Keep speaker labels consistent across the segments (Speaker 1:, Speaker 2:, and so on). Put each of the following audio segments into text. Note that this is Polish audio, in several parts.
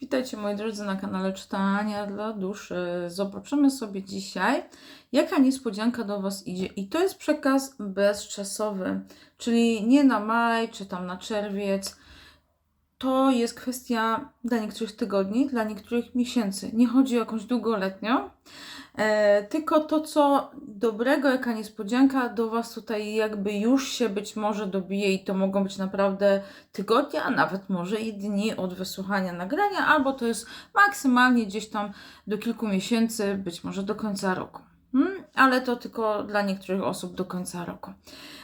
Speaker 1: Witajcie moi drodzy na kanale Czytania dla Duszy. Zobaczymy sobie dzisiaj, jaka niespodzianka do Was idzie. I to jest przekaz bezczasowy, czyli nie na maj czy tam na czerwiec. To jest kwestia dla niektórych tygodni, dla niektórych miesięcy. Nie chodzi o jakąś długoletnią, e, tylko to, co dobrego, jaka niespodzianka do Was tutaj jakby już się być może dobije i to mogą być naprawdę tygodnie, a nawet może i dni od wysłuchania nagrania, albo to jest maksymalnie gdzieś tam do kilku miesięcy, być może do końca roku. Hmm? Ale to tylko dla niektórych osób do końca roku.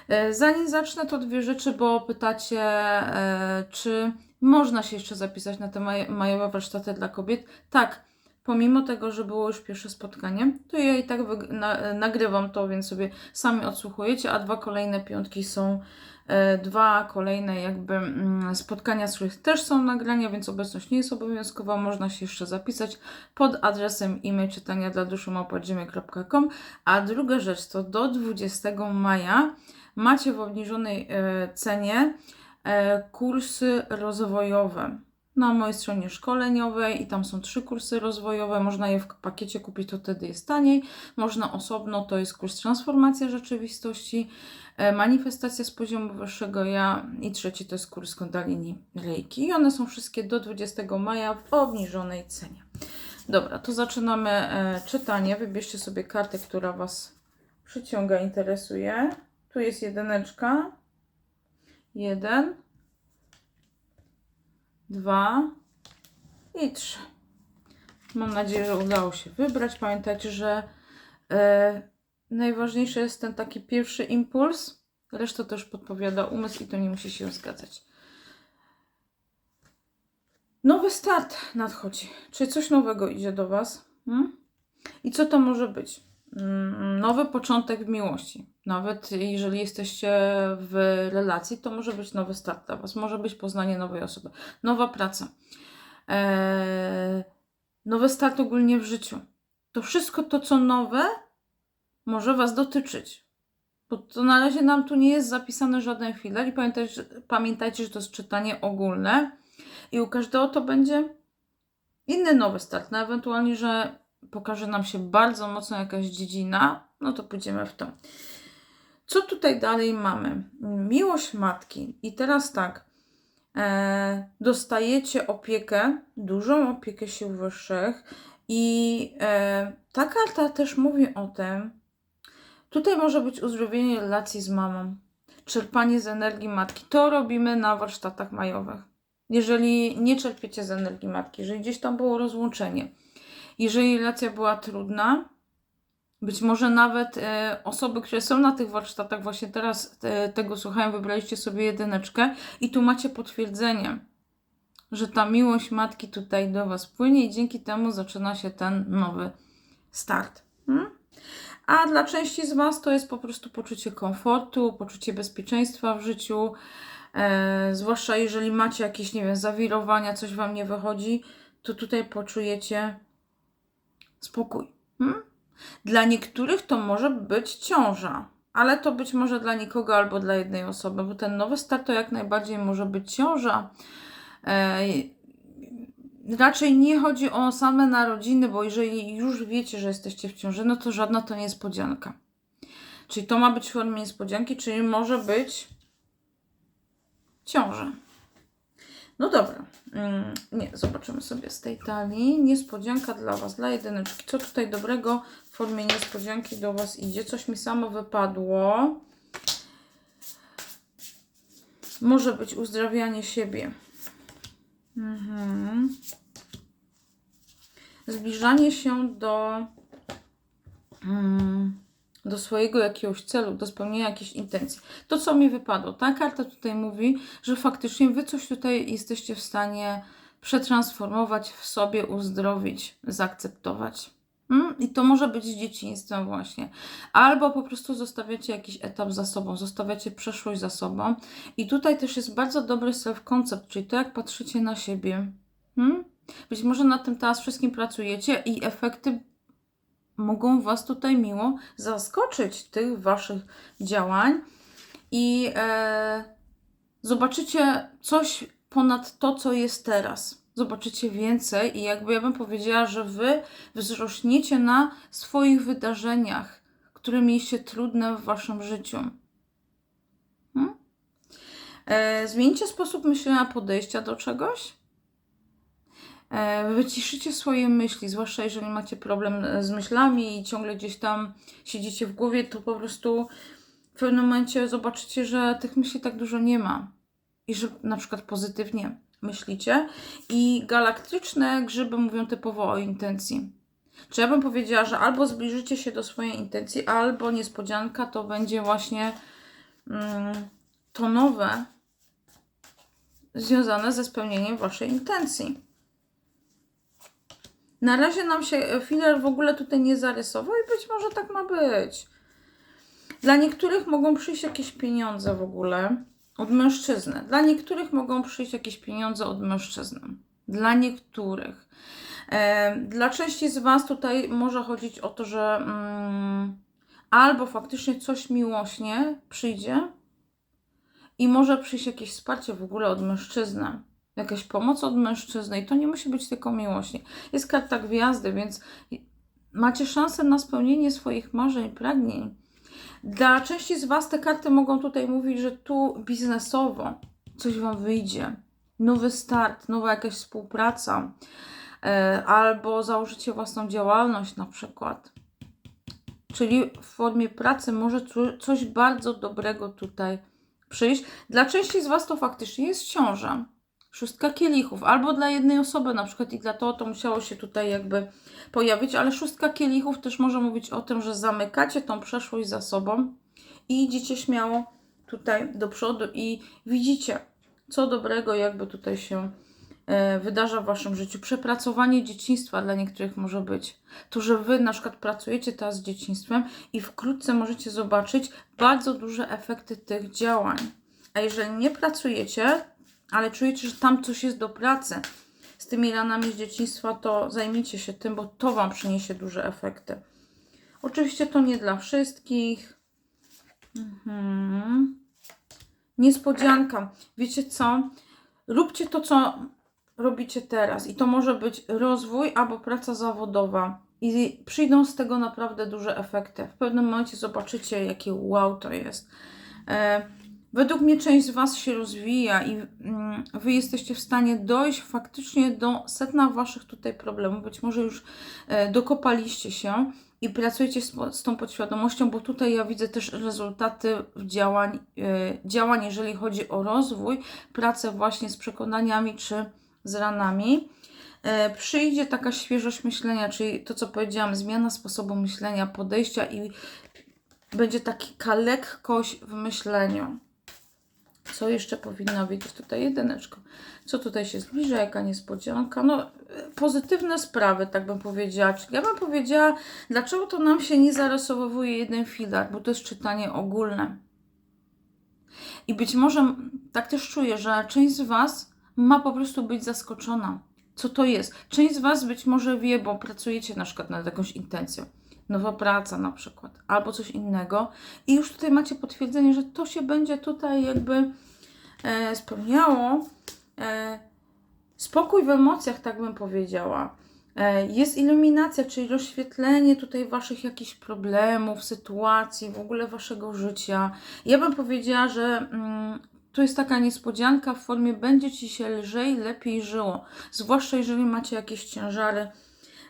Speaker 1: E, Zanim zacznę, to dwie rzeczy, bo pytacie, e, czy można się jeszcze zapisać na te maj- majowe warsztaty dla kobiet. Tak, pomimo tego, że było już pierwsze spotkanie, to ja i tak na, nagrywam to, więc sobie sami odsłuchujecie, a dwa kolejne piątki są e, dwa kolejne jakby mm, spotkania, z których też są nagrania, więc obecność nie jest obowiązkowa, można się jeszcze zapisać pod adresem e-mail czytania dla duszy.gmail.com A druga rzecz to do 20 maja macie w obniżonej e, cenie kursy rozwojowe na mojej stronie szkoleniowej i tam są trzy kursy rozwojowe. Można je w pakiecie kupić, to wtedy jest taniej. Można osobno, to jest kurs Transformacja Rzeczywistości, e, Manifestacja z poziomu wyższego ja i trzeci to jest kurs Kundalini Reiki. I one są wszystkie do 20 maja w obniżonej cenie. Dobra, to zaczynamy e, czytanie. Wybierzcie sobie kartę, która Was przyciąga, interesuje. Tu jest jedyneczka. Jeden, dwa i trzy. Mam nadzieję, że udało się wybrać. Pamiętajcie, że e, najważniejszy jest ten taki pierwszy impuls. Reszta też podpowiada umysł i to nie musi się zgadzać. Nowy start nadchodzi. Czy coś nowego idzie do Was? Hmm? I co to może być? Mm, Nowy początek w miłości. Nawet jeżeli jesteście w relacji, to może być nowy start dla Was. Może być poznanie nowej osoby. Nowa praca. Eee, nowy start ogólnie w życiu. To wszystko to, co nowe, może Was dotyczyć. Bo to na razie nam tu nie jest zapisany żaden filar i pamiętajcie, że- pamiętajcie, że to jest czytanie ogólne i u każdego to będzie inny nowy start. No ewentualnie, że pokaże nam się bardzo mocno jakaś dziedzina, no to pójdziemy w to. Co tutaj dalej mamy? Miłość matki. I teraz tak. E, dostajecie opiekę, dużą opiekę sił wyższych, i e, ta karta też mówi o tym. Tutaj może być uzdrowienie relacji z mamą, czerpanie z energii matki. To robimy na warsztatach majowych. Jeżeli nie czerpiecie z energii matki, jeżeli gdzieś tam było rozłączenie, jeżeli relacja była trudna, być może nawet e, osoby, które są na tych warsztatach, właśnie teraz e, tego słuchają, wybraliście sobie jedyneczkę i tu macie potwierdzenie, że ta miłość matki tutaj do Was płynie i dzięki temu zaczyna się ten nowy start. Hmm? A dla części z Was to jest po prostu poczucie komfortu, poczucie bezpieczeństwa w życiu, e, zwłaszcza jeżeli macie jakieś, nie wiem, zawirowania, coś Wam nie wychodzi, to tutaj poczujecie spokój. Hmm? Dla niektórych to może być ciąża, ale to być może dla nikogo albo dla jednej osoby, bo ten nowy start to jak najbardziej może być ciąża. E, raczej nie chodzi o same narodziny, bo jeżeli już wiecie, że jesteście w ciąży, no to żadna to niespodzianka. Czyli to ma być w formie niespodzianki, czyli może być ciąża. No dobra. Mm, Nie, zobaczymy sobie z tej talii. Niespodzianka dla Was, dla jedyneczki. Co tutaj dobrego w formie niespodzianki do Was idzie? Coś mi samo wypadło. Może być uzdrawianie siebie. Mhm. Zbliżanie się do, mm, do swojego jakiegoś celu, do spełnienia jakiejś intencji. To, co mi wypadło. Ta karta tutaj mówi, że faktycznie Wy coś tutaj jesteście w stanie przetransformować w sobie, uzdrowić, zaakceptować. Mm? I to może być z dzieciństwem właśnie. Albo po prostu zostawiacie jakiś etap za sobą, zostawiacie przeszłość za sobą. I tutaj też jest bardzo dobry self-concept, czyli to, jak patrzycie na siebie. Hmm? Być może nad tym teraz wszystkim pracujecie i efekty mogą Was tutaj miło zaskoczyć, tych Waszych działań. I e, zobaczycie coś ponad to, co jest teraz. zobaczycie więcej i jakby ja bym powiedziała, że wy wzrośniecie na swoich wydarzeniach, które mieliście trudne w waszym życiu. Hmm? E, zmieńcie sposób myślenia, podejścia do czegoś. E, wyciszycie swoje myśli, zwłaszcza jeżeli macie problem e, z myślami i ciągle gdzieś tam siedzicie w głowie, to po prostu w pewnym momencie zobaczycie, że tych myśli tak dużo nie ma. I że na przykład pozytywnie myślicie. I galaktyczne grzyby mówią typowo o intencji. Czy ja bym powiedziała, że albo zbliżycie się do swojej intencji, albo niespodzianka to będzie właśnie mm, to nowe związane ze spełnieniem waszej intencji. Na razie nam się filar w ogóle tutaj nie zarysował i być może tak ma być. Dla niektórych mogą przyjść jakieś pieniądze w ogóle od mężczyzny. Dla niektórych mogą przyjść jakieś pieniądze od mężczyzny. Dla niektórych. E, dla części z Was tutaj może chodzić o to, że mm, albo faktycznie coś miłośnie przyjdzie i może przyjść jakieś wsparcie w ogóle od mężczyzny. Jakaś pomoc od mężczyzny i to nie musi być tylko miłośnie. Jest karta gwiazdy, więc macie szansę na spełnienie swoich marzeń, pragnień. Dla części z Was te karty mogą tutaj mówić, że tu biznesowo coś Wam wyjdzie. Nowy start, nowa jakaś współpraca, e, albo założycie własną działalność na przykład. Czyli w formie pracy może coś bardzo dobrego tutaj przyjść. Dla części z Was to faktycznie jest ciąża. Szóstka kielichów, albo dla jednej osoby na przykład i dla to to musiało się tutaj jakby pojawić, ale szóstka kielichów też może mówić o tym, że zamykacie tą przeszłość za sobą i idziecie śmiało tutaj do przodu i widzicie, co dobrego jakby tutaj się e, wydarza w Waszym życiu. Przepracowanie dzieciństwa dla niektórych może być. To, że Wy na przykład pracujecie teraz z dzieciństwem i wkrótce możecie zobaczyć bardzo duże efekty tych działań. A jeżeli nie pracujecie, ale czujecie, że tam coś jest do pracy z tymi ranami z dzieciństwa, to zajmijcie się tym, bo to Wam przyniesie duże efekty. Oczywiście to nie dla wszystkich. Mhm. Niespodzianka. Wiecie co? Róbcie to, co robicie teraz. I to może być rozwój albo praca zawodowa. I przyjdą z tego naprawdę duże efekty. W pewnym momencie zobaczycie, jakie wow to jest. E, Według mnie część z Was się rozwija i mm, Wy jesteście w stanie dojść faktycznie do setna Waszych tutaj problemów. Być może już e, dokopaliście się i pracujecie z, tą podświadomością, bo tutaj ja widzę też rezultaty działań, e, działań, jeżeli chodzi o rozwój, pracę właśnie z przekonaniami czy z ranami. E, przyjdzie taka świeżość myślenia, czyli to, co powiedziałam, zmiana sposobu myślenia, podejścia i będzie taka lekkość w myśleniu. Co jeszcze powinno być tutaj? Jedyneczko. Co tutaj się zbliża? Jaka niespodzianka? No, pozytywne sprawy, tak bym powiedziała. Czyli ja bym powiedziała, dlaczego to nam się nie zarysowuje jeden filar, bo to jest czytanie ogólne. I być może tak też czuję, że część z Was ma po prostu być zaskoczona. Co to jest? Część z Was być może wie, bo pracujecie na przykład nad jakąś intencją nowa praca na przykład, albo coś innego. I już tutaj macie potwierdzenie, że to się będzie tutaj jakby e, spełniało. E, spokój w emocjach, tak bym powiedziała. E, jest iluminacja, czyli rozświetlenie tutaj waszych jakichś problemów, sytuacji, w ogóle waszego życia. Ja bym powiedziała, że mm, to jest taka niespodzianka w formie będzie ci się lżej, lepiej żyło. Zwłaszcza jeżeli macie jakieś ciężary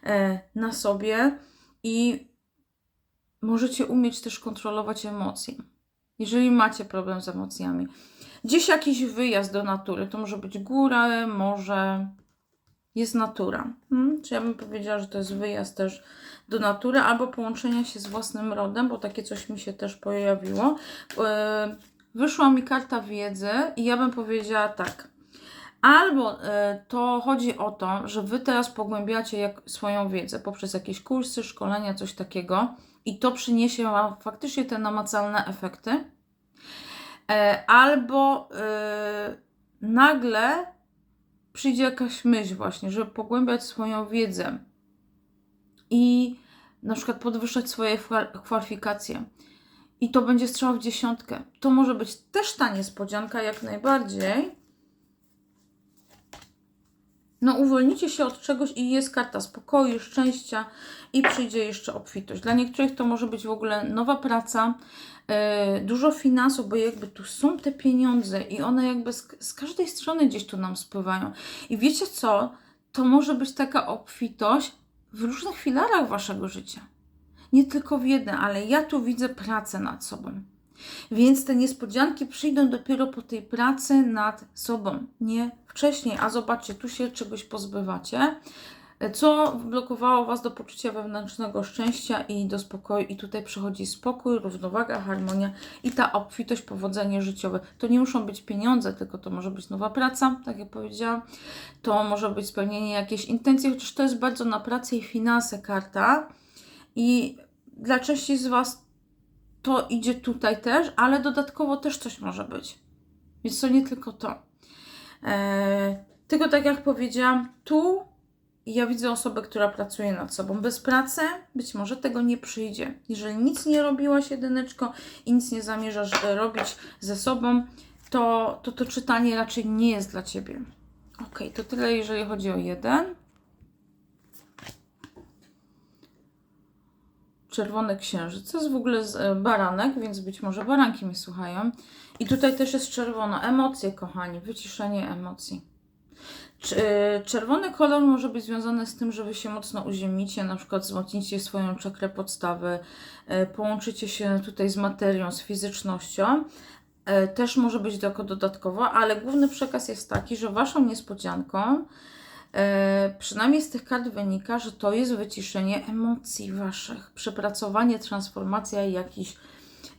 Speaker 1: e, na sobie i możecie umieć też kontrolować emocje. Jeżeli macie problem z emocjami. Gdzieś jakiś wyjazd do natury, to może być góra, może jest natura. Hmm? Czy ja bym powiedziała, że to jest wyjazd też do natury, albo połączenia się z własnym rodem, bo takie coś mi się też pojawiło. E, wyszła mi karta wiedzy i ja bym powiedziała tak. Albo e, to chodzi o to, że Wy teraz pogłębiacie jak, swoją wiedzę poprzez jakieś kursy, szkolenia, coś takiego i to przyniesie Wam faktycznie te namacalne efekty. E, albo e, nagle przyjdzie jakaś myśl właśnie, żeby pogłębiać swoją wiedzę i na przykład podwyższać swoje kwalifikacje. I to będzie strzał w dziesiątkę. To może być też ta niespodzianka jak najbardziej. No, uwolnicie się od czegoś i jest karta spokoju, szczęścia i przyjdzie jeszcze obfitość. Dla niektórych to może być w ogóle nowa praca, yy, dużo finansów, bo jakby tu są te pieniądze i one jakby z, z każdej strony gdzieś tu nam spływają. I wiecie co? To może być taka obfitość w różnych filarach waszego życia. Nie tylko w jednym, ale ja tu widzę pracę nad sobą. Więc te niespodzianki przyjdą dopiero po tej pracy nad sobą, nie wcześniej. A zobaczcie, tu się czegoś pozbywacie, co blokowało Was do poczucia wewnętrznego szczęścia i do spokoju. I tutaj przychodzi spokój, równowaga, harmonia i ta obfitość, powodzenie życiowe. To nie muszą być pieniądze, tylko to może być nowa praca, tak jak powiedziałam. To może być spełnienie jakiejś intencji, chociaż to jest bardzo na pracę i finanse karta. I dla części z Was to idzie tutaj też, ale dodatkowo też coś może być. Więc to nie tylko to. Eee, tylko tak jak powiedziałam, tu ja widzę osobę, która pracuje nad sobą. Bez pracy być może tego nie przyjdzie. Jeżeli nic nie robiłaś jedyneczko i nic nie zamierzasz e, robić ze sobą, to to, to czytanie raczej nie jest dla Ciebie. Ok, to tyle jeżeli chodzi o jeden. Czerwony księżyc. To jest w ogóle z, e, baranek, więc być może baranki mnie słuchają. I tutaj też jest czerwono. Emocje, kochani. Wyciszenie emocji. E, Czerwony kolor może być związany z tym, że Wy się mocno uziemicie, na przykład wzmocnicie swoją czakrę podstawy, e, połączycie się tutaj z materią, z fizycznością. Też może być jako dodatkowo, ale główny przekaz jest taki, że Waszą niespodzianką przynajmniej z tych kart wynika, że to jest wyciszenie emocji waszych, przepracowanie, transformacja jakichś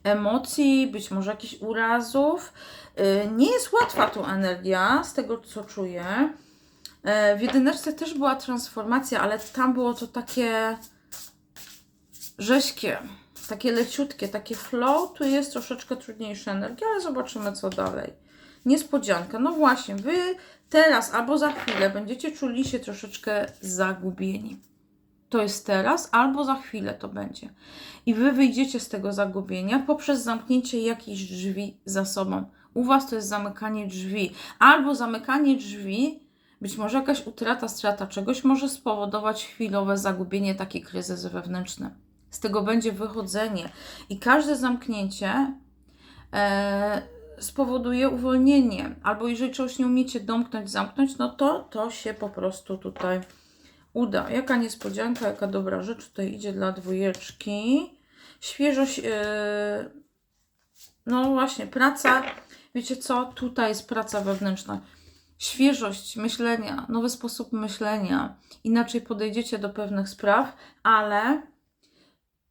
Speaker 1: emocji, być może jakichś urazów. E, nie jest łatwa tu energia, z tego co czuję. E, w jedyneczce też była transformacja, ale tam było to takie rześkie, takie leciutkie, takie flow. Tu jest troszeczkę trudniejsza energia, ale zobaczymy co dalej. Niespodzianka. No właśnie, wy teraz albo za chwilę będziecie czuli się troszeczkę zagubieni. To jest teraz, albo za chwilę to będzie. I wy wyjdziecie z tego zagubienia poprzez zamknięcie jakichś drzwi za sobą. U was to jest zamykanie drzwi, albo zamykanie drzwi, być może jakaś utrata, strata czegoś może spowodować chwilowe zagubienie, taki kryzys wewnętrzny. Z tego będzie wychodzenie. I każde zamknięcie e, spowoduje uwolnienie. Albo jeżeli czegoś nie umiecie domknąć, zamknąć, no to to się po prostu tutaj uda. Jaka niespodzianka, jaka dobra rzecz tutaj idzie dla dwójeczki. Świeżość, yy, no właśnie, praca, wiecie co, tutaj jest praca wewnętrzna. Świeżość myślenia, nowy sposób myślenia, inaczej podejdziecie do pewnych spraw, ale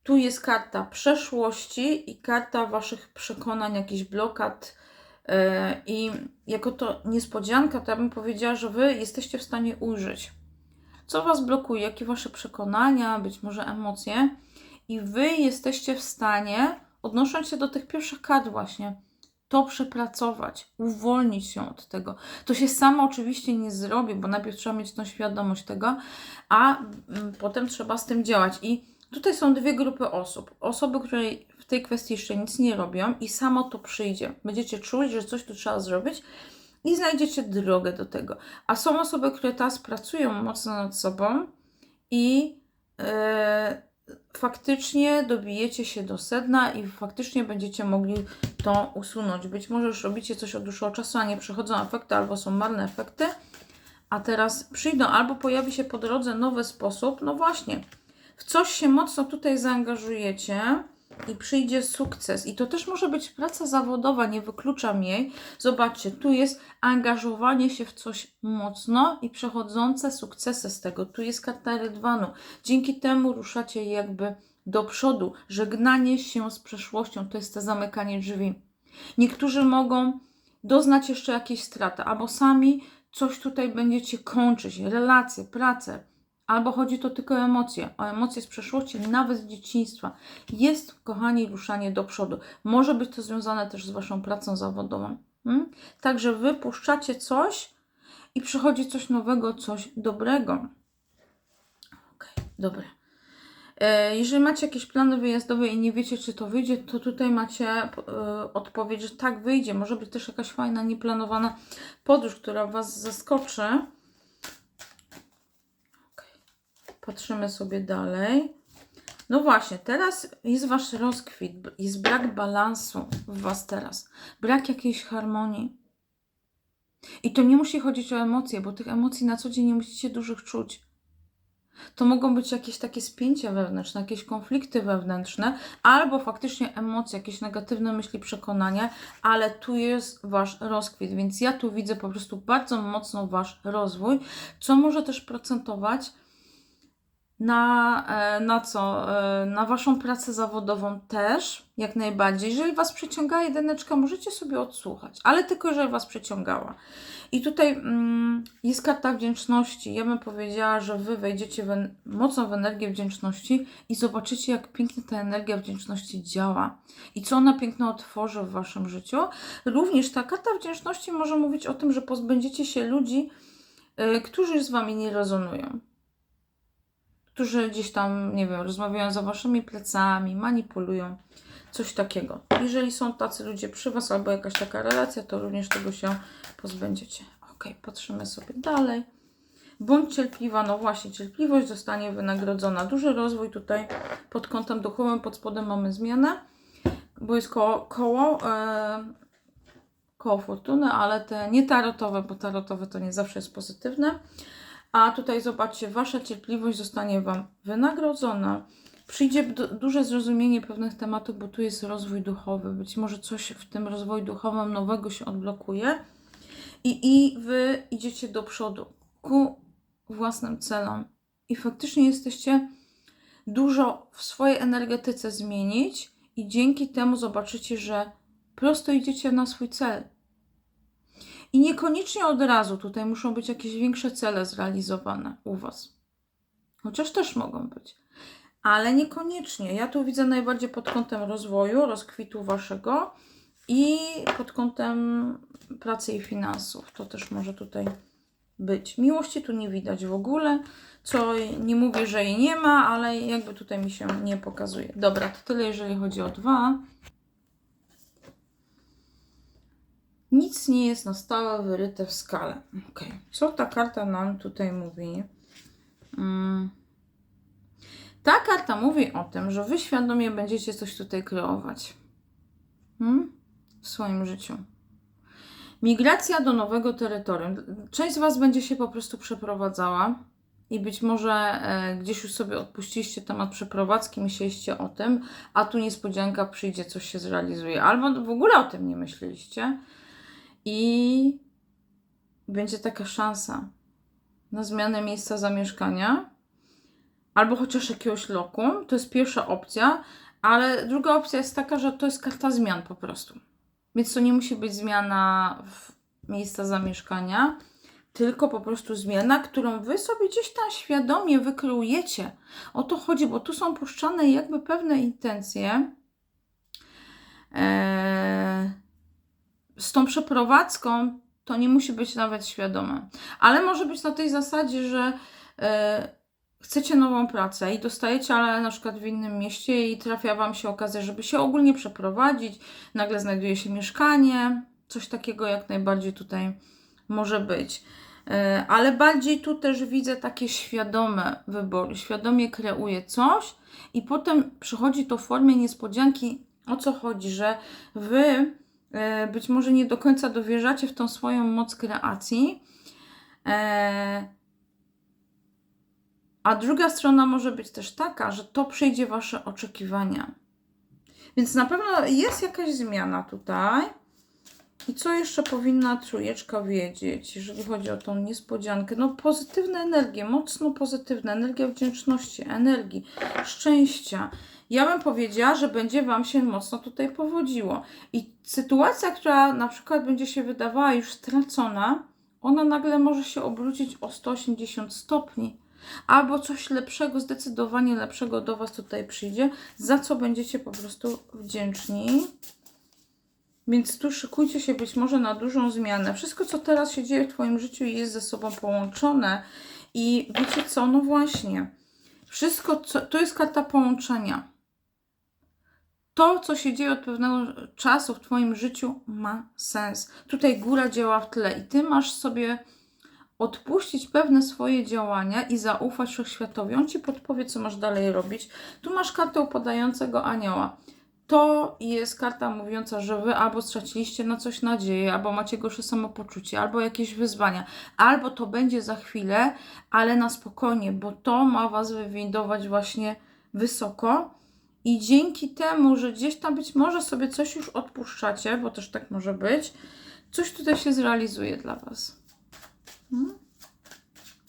Speaker 1: tu jest karta przeszłości i karta waszych przekonań, jakichś blokad. Yy, I jako to niespodzianka, to ja bym powiedziała, że wy jesteście w stanie ujrzeć, co was blokuje, jakie wasze przekonania, być może emocje, i wy jesteście w stanie, odnosząc się do tych pierwszych kart, właśnie, to przepracować, uwolnić się od tego. To się samo oczywiście nie zrobi, bo najpierw trzeba mieć tą świadomość tego, a mm, potem trzeba z tym działać. I Tutaj są dwie grupy osób. Osoby, które w tej kwestii jeszcze nic nie robią i samo to przyjdzie. Będziecie czuli, że coś tu trzeba zrobić i znajdziecie drogę do tego. A są osoby, które teraz pracują mocno nad sobą i e, faktycznie dobijecie się do sedna i faktycznie będziecie mogli to usunąć. Być może już robicie coś od dłuższego czasu, a nie przychodzą efekty albo są marne efekty, a teraz przyjdą albo pojawi się po drodze nowy sposób. No właśnie, w coś się mocno tutaj zaangażujecie i przyjdzie sukces. I to też może być praca zawodowa, nie wykluczam jej. Zobaczcie, tu jest angażowanie się w coś mocno i przechodzące sukcesy z tego. Tu jest karta rydwanu. Dzięki temu ruszacie jakby do przodu. Żegnanie się z przeszłością to jest to zamykanie drzwi. Niektórzy mogą doznać jeszcze jakiejś straty, albo sami coś tutaj będziecie kończyć, relacje, pracę Albo chodzi to tylko o emocje, o emocje z przeszłości, nawet z dzieciństwa. Jest, kochani, ruszanie do przodu. Może być to związane też z Waszą pracą zawodową. Hmm? Także Wy puszczacie coś i przychodzi coś nowego, coś dobrego. Ok, dobra. E, Jeżeli macie jakieś plany wyjazdowe i nie wiecie, czy to wyjdzie, to tutaj macie e, odpowiedź, że tak wyjdzie. Może być też jakaś fajna, nieplanowana podróż, która Was zaskoczy. Patrzymy sobie dalej. No właśnie, teraz jest wasz rozkwit, jest brak balansu w was teraz, brak jakiejś harmonii. I to nie musi chodzić o emocje, bo tych emocji na co dzień nie musicie dużych czuć. To mogą być jakieś takie spięcia wewnętrzne, jakieś konflikty wewnętrzne, albo faktycznie emocje, jakieś negatywne myśli, przekonania, ale tu jest wasz rozkwit, więc ja tu widzę po prostu bardzo mocno wasz rozwój, co może też procentować na, e, na co? E, Na waszą pracę zawodową też, jak najbardziej. Jeżeli was przyciąga jedyneczka, możecie sobie odsłuchać, ale tylko jeżeli was przyciągała. I tutaj mm, jest karta wdzięczności. Ja bym powiedziała, że wy wejdziecie w, mocno w energię wdzięczności i zobaczycie, jak pięknie ta energia wdzięczności działa i co ona piękno otworzy w waszym życiu. Również ta karta wdzięczności może mówić o tym, że pozbędziecie się ludzi, y, którzy z wami nie rezonują którzy gdzieś tam, nie wiem, rozmawiają za waszymi plecami, manipulują, coś takiego. Jeżeli są tacy ludzie przy was albo jakaś taka relacja, to również tego się pozbędziecie. Ok, patrzymy sobie dalej. Bądź cierpliwa, no właśnie, cierpliwość zostanie wynagrodzona. Duży rozwój tutaj pod kątem duchowym, pod spodem mamy zmianę, bo jest koło, koło, e, koło fortuny, ale te nie tarotowe, bo tarotowe to nie zawsze jest pozytywne. A tutaj zobaczcie, wasza cierpliwość zostanie wam wynagrodzona. Przyjdzie du- duże zrozumienie pewnych tematów, bo tu jest rozwój duchowy. Być może coś w tym rozwoju duchowym nowego się odblokuje. I, I wy idziecie do przodu ku własnym celom. I faktycznie jesteście dużo w swojej energetyce zmienić, i dzięki temu zobaczycie, że prosto idziecie na swój cel. I niekoniecznie od razu tutaj muszą być jakieś większe cele zrealizowane u Was. Chociaż też mogą być. Ale niekoniecznie. Ja tu widzę najbardziej pod kątem rozwoju, rozkwitu Waszego i pod kątem pracy i finansów. To też może tutaj być. Miłości tu nie widać w ogóle, co nie mówię, że jej nie ma, ale jakby tutaj mi się nie pokazuje. Dobra, to tyle jeżeli chodzi o dwa. Nie jest na stałe wyryte w skale. Ok. Co ta karta nam tutaj mówi? Mm. Ta karta mówi o tym, że wy świadomie będziecie coś tutaj kreować. Hmm? W swoim życiu. Migracja do nowego terytorium. Część z Was będzie się po prostu przeprowadzała i być może e, gdzieś już sobie odpuściliście temat przeprowadzki, myśleliście o tym, a tu niespodzianka przyjdzie, coś się zrealizuje. Albo w ogóle o tym nie myśleliście i będzie taka szansa na zmianę miejsca zamieszkania albo chociaż jakiegoś lokum. To jest pierwsza opcja, ale druga opcja jest taka, że to jest karta zmian po prostu. Więc to nie musi być zmiana w miejsca zamieszkania, tylko po prostu zmiana, którą wy sobie gdzieś tam świadomie wykreujecie. O to chodzi, bo tu są puszczane jakby pewne intencje. Eee, z tą przeprowadzką to nie musi być nawet świadome, ale może być na tej zasadzie, że e, chcecie nową pracę i dostajecie, ale na przykład w innym mieście i trafia Wam się okazja, żeby się ogólnie przeprowadzić, nagle znajduje się mieszkanie, coś takiego jak najbardziej tutaj może być. E, Ale bardziej tu też widzę takie świadome wybory, świadomie kreuję coś i potem przychodzi to w formie niespodzianki. O co chodzi, że Wy być może nie do końca dowierzacie w tą swoją moc kreacji. E, a druga strona może być też taka, że to przejdzie Wasze oczekiwania. Więc na pewno jest jakaś zmiana tutaj. I co jeszcze powinna trójeczka wiedzieć, jeżeli chodzi o tą niespodziankę? No pozytywne energie, mocno pozytywne, energia wdzięczności, energii, szczęścia. Ja bym powiedziała, że będzie Wam się mocno tutaj powodziło. I sytuacja, która na przykład będzie się wydawała już stracona, ona nagle może się obrócić o 180 stopni. Albo coś lepszego, zdecydowanie lepszego do Was tutaj przyjdzie, za co będziecie po prostu wdzięczni. Więc tu szykujcie się być może na dużą zmianę. Wszystko, co teraz się dzieje w Twoim życiu, jest ze sobą połączone. I wiecie co? No właśnie. Wszystko, co, to jest karta połączenia. To, co się dzieje od pewnego czasu w Twoim życiu, ma sens. Tutaj góra działa w tle i Ty masz sobie odpuścić pewne swoje działania i zaufać wszechświatowi. On ci podpowie, co masz dalej robić. Tu masz kartę upadającego anioła. To jest karta mówiąca, że wy albo straciliście na coś nadzieję, albo macie gorsze samopoczucie, albo jakieś wyzwania, albo to będzie za chwilę, ale na spokojnie, bo to ma was wywindować właśnie wysoko. I dzięki temu, że gdzieś tam być może sobie coś już odpuszczacie, bo też tak może być, coś tutaj się zrealizuje dla was. Hmm?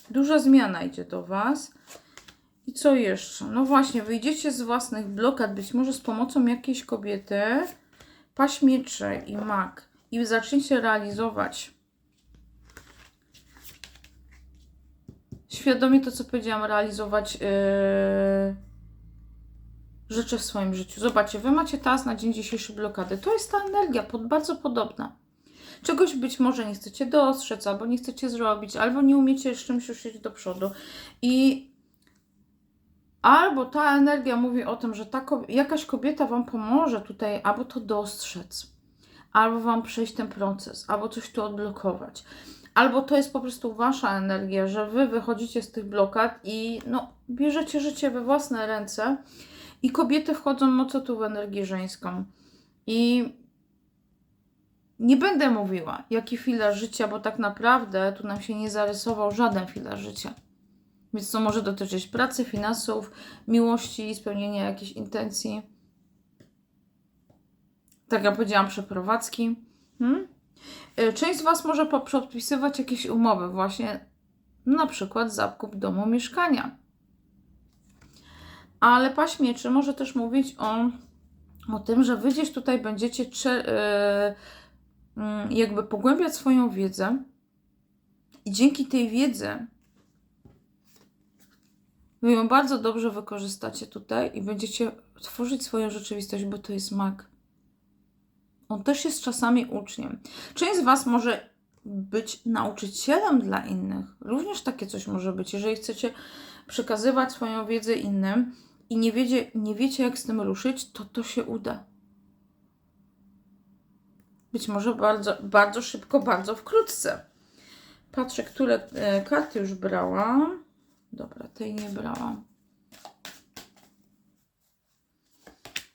Speaker 1: Duża zmiana idzie do Was. I co jeszcze? No właśnie, wyjdziecie z własnych blokad, być może z pomocą jakiejś kobiety, paść mieczy i mak. I zaczniecie realizować świadomie to, co powiedziałam, realizować yy, rzeczy w swoim życiu. Zobaczcie, Wy macie teraz na dzień dzisiejszy blokady. To jest ta energia pod, bardzo podobna. Czegoś być może nie chcecie dostrzec, albo nie chcecie zrobić, albo nie umiecie z czymś już iść do przodu. I albo ta energia mówi o tym, że ta, jakaś kobieta Wam pomoże tutaj, albo to dostrzec, albo Wam przejść ten proces, albo coś tu odblokować. Albo to jest po prostu Wasza energia, że Wy wychodzicie z tych blokad i no, bierzecie życie we własne ręce i kobiety wchodzą mocno tu w energię żeńską. I nie będę mówiła, jaki filar życia, bo tak naprawdę tu nam się nie zarysował żaden filar życia. Więc to może dotyczyć pracy, finansów, miłości, spełnienia jakichś intencji. Tak jak powiedziałam, przeprowadzki. Hmm? Y, Część z Was może po- podpisywać jakieś umowy, właśnie na przykład zakup domu, mieszkania. Ale paść mieczy może też mówić o, o tym, że Wy gdzieś tutaj będziecie cze- y, mm, jakby pogłębiać swoją wiedzę i dzięki tej wiedzy Wy ją bardzo dobrze wykorzystacie tutaj i będziecie tworzyć swoją rzeczywistość, bo to jest mag. On też jest czasami uczniem. Część z Was może być nauczycielem dla innych. Również takie coś może być. Jeżeli chcecie przekazywać swoją wiedzę innym i nie wiecie, nie wiecie jak z tym ruszyć, to to się uda. Być może bardzo, bardzo szybko, bardzo wkrótce. Patrzę, które e, karty już brałam. Dobra, tej nie brałam.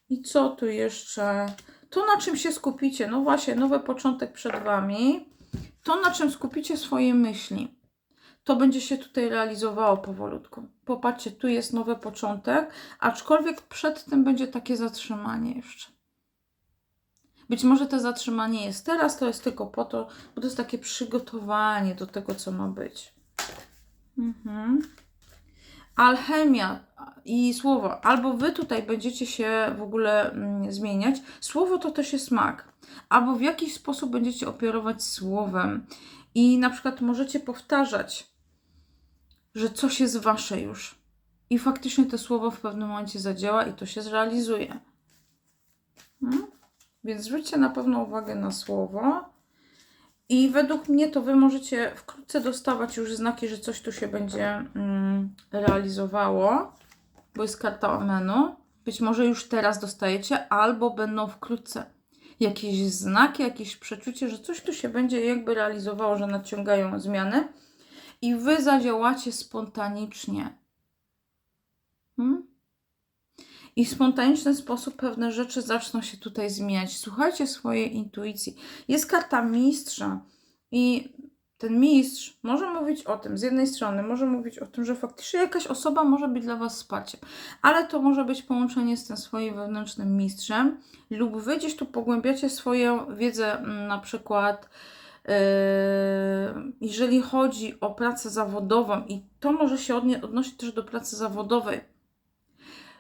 Speaker 1: I co tu jeszcze? To, na czym się skupicie, no właśnie, nowy początek przed Wami. To, na czym skupicie swoje myśli, to będzie się tutaj realizowało powolutku. Popatrzcie, tu jest nowy początek, aczkolwiek przed tym będzie takie zatrzymanie jeszcze. Być może to zatrzymanie jest teraz, to jest tylko po to, bo to jest takie przygotowanie do tego, co ma być. Mhm. Alchemia i słowo. Albo wy tutaj będziecie się w ogóle mm, zmieniać. Słowo to też jest mag. Albo w jakiś sposób będziecie operować słowem. I na przykład możecie powtarzać, że coś jest wasze już. I faktycznie to słowo w pewnym momencie zadziała i to się zrealizuje. Hmm? Więc zwróćcie na pewno uwagę na słowo. I według mnie to Wy możecie wkrótce dostawać już znaki, że coś tu się będzie mm, realizowało, bo jest karta omenu. Być może już teraz dostajecie, albo będą wkrótce jakieś znaki, jakieś przeczucie, że coś tu się będzie jakby realizowało, że nadciągają zmiany i Wy zadziałacie spontanicznie. Hmm? I w spontaniczny sposób pewne rzeczy zaczną się tutaj zmieniać. Słuchajcie swojej intuicji. Jest karta mistrza i ten mistrz może mówić o tym, z jednej strony może mówić o tym, że faktycznie jakaś osoba może być dla Was wsparciem, ale to może być połączenie z tym swoim wewnętrznym mistrzem lub Wy gdzieś tu pogłębiacie swoją wiedzę, mm, na przykład jeżeli chodzi o pracę zawodową i to może się odnie- odnosić też do pracy zawodowej,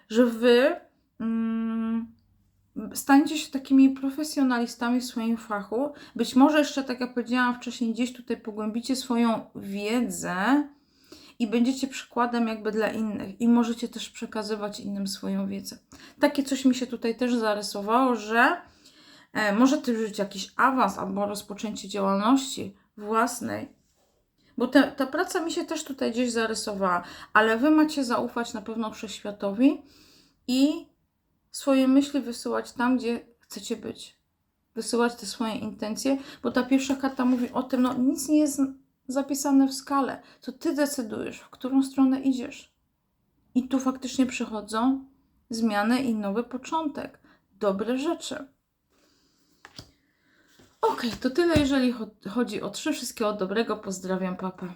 Speaker 1: że wy mm, staniecie się takimi profesjonalistami w swoim fachu. Być może jeszcze, tak jak powiedziałam wcześniej, gdzieś tutaj pogłębicie swoją wiedzę i będziecie przykładem jakby dla innych i możecie też przekazywać innym swoją wiedzę. Takie coś mi się tutaj też zarysowało, że może też być jakiś awans albo rozpoczęcie działalności własnej. Bo te, ta praca mi się też tutaj gdzieś zarysowała, ale wy macie zaufać na pewno wszechświatowi i swoje myśli wysyłać tam, gdzie chcecie być. Wysyłać te swoje intencje, bo ta pierwsza karta mówi o tym, no nic nie jest zapisane w skale. To ty decydujesz, w którą stronę idziesz. I tu faktycznie przychodzą zmiany i nowy początek. Dobre rzeczy. Okej, to tyle, jeżeli cho- chodzi o trzy. Wszystkiego dobrego. Pozdrawiam, papa.